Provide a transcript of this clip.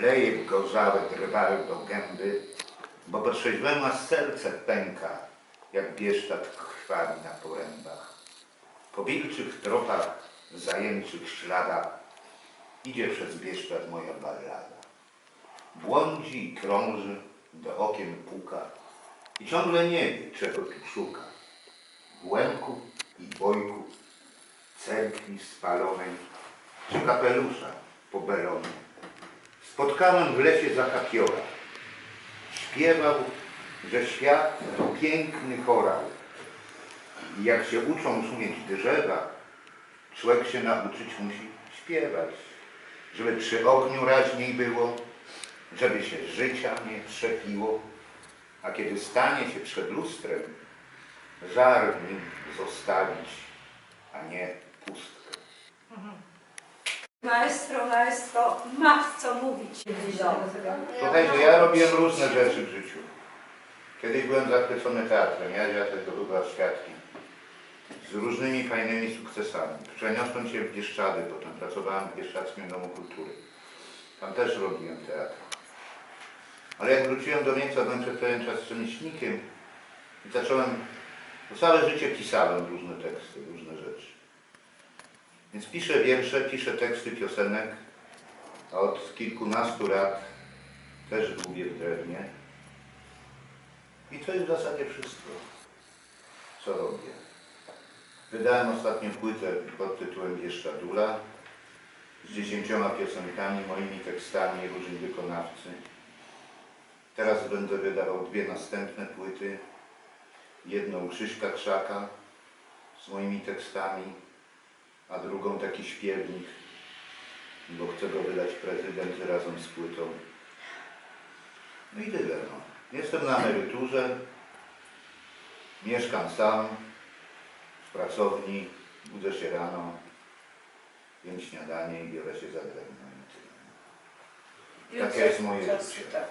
Leje gorzałe drwały do gęby, bo po trzeźwemu aż serce pęka, jak Bieszczad krwawi na porębach. Po wilczych tropach, zajęczych śladach idzie przez Bieszczad moja ballada. Błądzi i krąży, do okien puka i ciągle nie wie, czego tu szuka. Łęku i bojku, cerkwi spalonej, czy kapelusza pobelonej. Spotkałem w lesie zakapiora. Śpiewał, że świat to piękny chorał. I jak się uczą szumieć drzewa, człowiek się nauczyć musi śpiewać, żeby przy ogniu raźniej było, żeby się życia nie trzepiło, a kiedy stanie się przed lustrem, żar w nim zostawić, a nie pustkę. Maestro, maestro, ma co mówić. Słuchajcie, ja robiłem różne rzeczy w życiu. Kiedyś byłem zachwycony teatrem, ja ja tego chyba świadkiem. Z różnymi fajnymi sukcesami. Przeniosłem się w Bieszczady, potem pracowałem w Bieszczadzkim Domu Kultury. Tam też robiłem teatr. Ale jak wróciłem do Niemca, byłem przez pewien czas rzemieślnikiem i zacząłem, bo całe życie pisałem różne teksty, różne rzeczy. Więc piszę wiersze, piszę teksty piosenek, a od kilkunastu lat też długie w drewnie. I to jest w zasadzie wszystko, co robię. Wydałem ostatnio płytę pod tytułem Bieszczadula z dziesięcioma piosenkami, moimi tekstami różni wykonawcy. Teraz będę wydawał dwie następne płyty. Jedną Krzyśka Krzaka z moimi tekstami, a drugą taki śpiewnik, bo chcę go wydać prezydent razem z płytą. No i tyle. No. Jestem na emeryturze, mieszkam sam w pracowni, budzę się rano, jem śniadanie i biorę się za drewno. Takie jest moje życie. Tak.